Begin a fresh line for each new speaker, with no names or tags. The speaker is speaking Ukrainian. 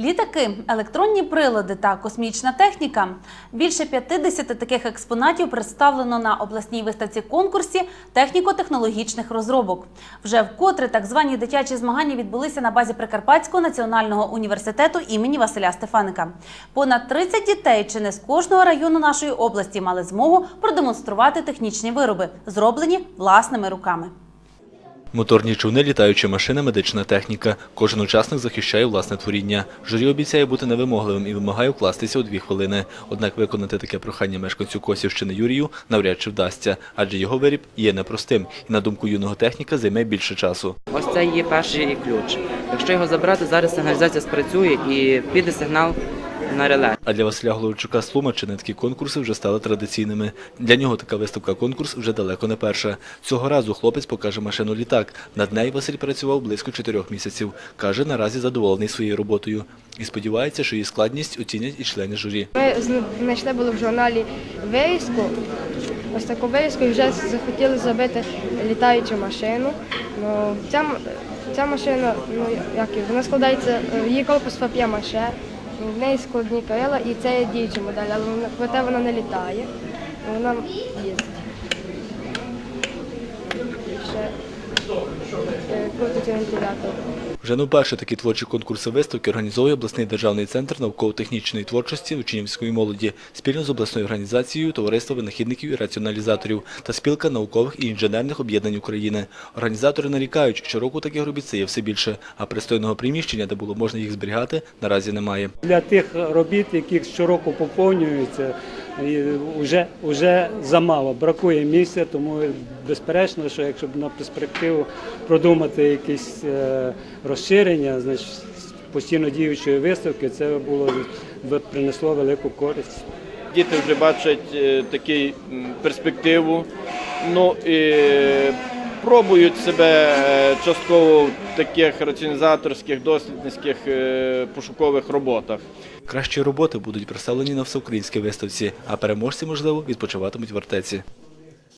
Літаки, електронні прилади та космічна техніка. Більше 50 таких експонатів представлено на обласній виставці конкурсі техніко-технологічних розробок. Вже вкотре так звані дитячі змагання відбулися на базі Прикарпатського національного університету імені Василя Стефаника. Понад 30 дітей чи не з кожного району нашої області мали змогу продемонструвати технічні вироби, зроблені власними руками.
Моторні човни, літаюча машина, медична техніка. Кожен учасник захищає власне творіння. Журі обіцяє бути невимогливим і вимагає вкластися у дві хвилини. Однак виконати таке прохання мешканцю Косівщини Юрію навряд чи вдасться, адже його виріб є непростим і, на думку юного техніка, займе більше часу.
Ось це є перший ключ. Якщо його забрати, зараз сигналізація спрацює і піде сигнал на реле.
А для Василя Головчука з Тлумаччини такі конкурси вже стали традиційними. Для нього така виставка-конкурс вже далеко не перша. Цього разу хлопець покаже машину літак. Над нею Василь працював близько чотирьох місяців. Каже, наразі задоволений своєю роботою. І сподівається, що її складність оцінять і члени журі.
Ми знайшли було в журналі вирізку, ось таку вирізку, і вже захотіли зробити літаючу машину. Ну, ця, ця машина, ну як вона складається, е, її корпус пап'є-маше, в неї складні крила, і це є діюча модель, але вона, проте вона не літає, вона їздить. І ще
Вже не вперше такі творчі конкурси виставки організовує обласний державний центр науково-технічної творчості учнівської молоді спільно з обласною організацією Товариства винахідників і раціоналізаторів та спілка наукових і інженерних об'єднань України. Організатори нарікають, що року таких робіт це є все більше, а пристойного приміщення, де було можна їх зберігати, наразі немає.
Для тих робіт, які щороку поповнюються, вже, вже замало. Бракує місця, тому безперечно, що якщо б на перспективу продумати якісь е, розширення, значить постійно діючої виставки, це було б принесло велику користь.
Діти вже бачать е, таку перспективу. Ну і пробують себе е, частково в таких раціонізаторських, дослідницьких е, пошукових роботах.
Кращі роботи будуть представлені на всеукраїнській виставці, а переможці, можливо, відпочиватимуть в артеці.